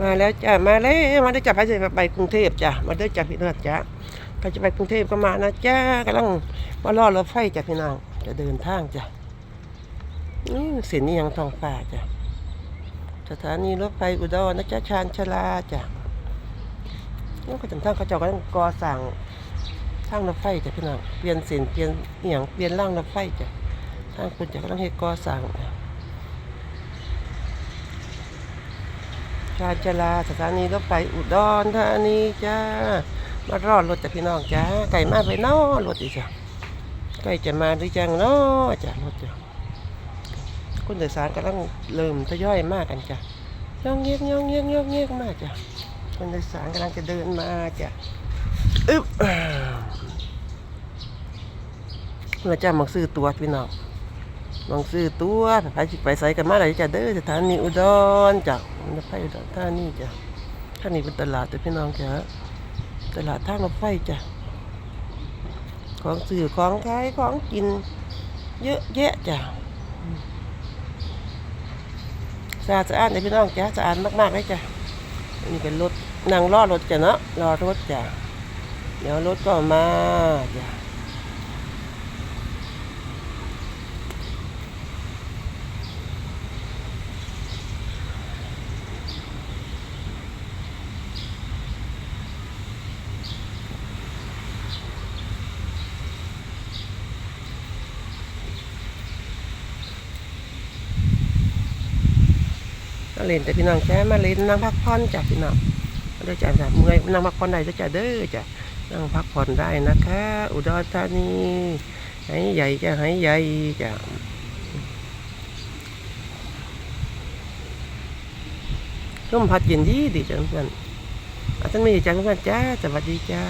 มาแล้วจ้ะมาแล้วมาได้จ้ะไปจะไปกรุงเทพจ้ะมาได้จ้ะพี่น้องจ้ะใครจะไปกรุงเทพก็มานะจ้ากำลังมารอรถไฟจ้ะพี่น้องจะเดินทางจ้ะอืมเสียนี่ยังทองฟ้าจ้ะสถานีรถไฟอุดรนะจ๊ะชานชลาจ้ะนี่ก็จังทางเขาเจ้ากำลังก่อสร้างทางรถไฟจ้ะพี่น้องเปลี่ยนเส้นเปลี่ยนอหย่างเปลี่ยนร่างรถไฟจ้ะทางคุณจะกำลังเฮ็ดก่อสร้างจ้ะ ชาญชลาสถานีรถไฟอุดรธานีจ้า มารอดรถจากพี่น้องจ้าไก่มาไปนอรถอีกจ้ะใกล้จะมาหรือยังนาะจ้ะรถจ้ะคนโดยสารกำลังเริ่มทยอยมากกันจ้ะย่องเงียกย่องเงียกย่องเงียกมากจ้ะคนโดยสารกำลังจะเดินมาจ้ะอึ๊บอ่าเราจะมาซื้อตัวพี่น้อง ลองซื้อตัวไปสิไปใส่กันมาไหนจะเด้อสถานีอุดรจ้ะมันจะไปอุดรท่านี่จ้ะท่านี่เป็นตลาดจ้ะพี่น้องจ้ะตลาดท่ารถไฟจ้ะของซื้อของขายของกิน เยอะแยะจ้ะสะอาดสะอาดเลยพี่น้องจ้ะสะอาดมากๆเลยจ้ะนนี่เป็นรถนั่งรอรถจ้ะเนาะรอรถจ้ะเดี๋ยวรถก็มาจ้ะ มาเล่นแต่พี่น้องแค่มาเล่นนั่งพักผ่อนจ้ะพี่น้องได้จ้ะจ้ะเมื่อยนั่งพักผ่อนได้จ้ะจ้ะเด้อจ้ะนั่งพักผ่อนได้นะคะ อุดรธานีไหใหญ่จ้ะไหใหญ่จ้ะร่มพัดเย็นดีดีจ้ะเพื่อนอาจารย์มีจ้ะเพื่อนจ้าสวัสดีจ้า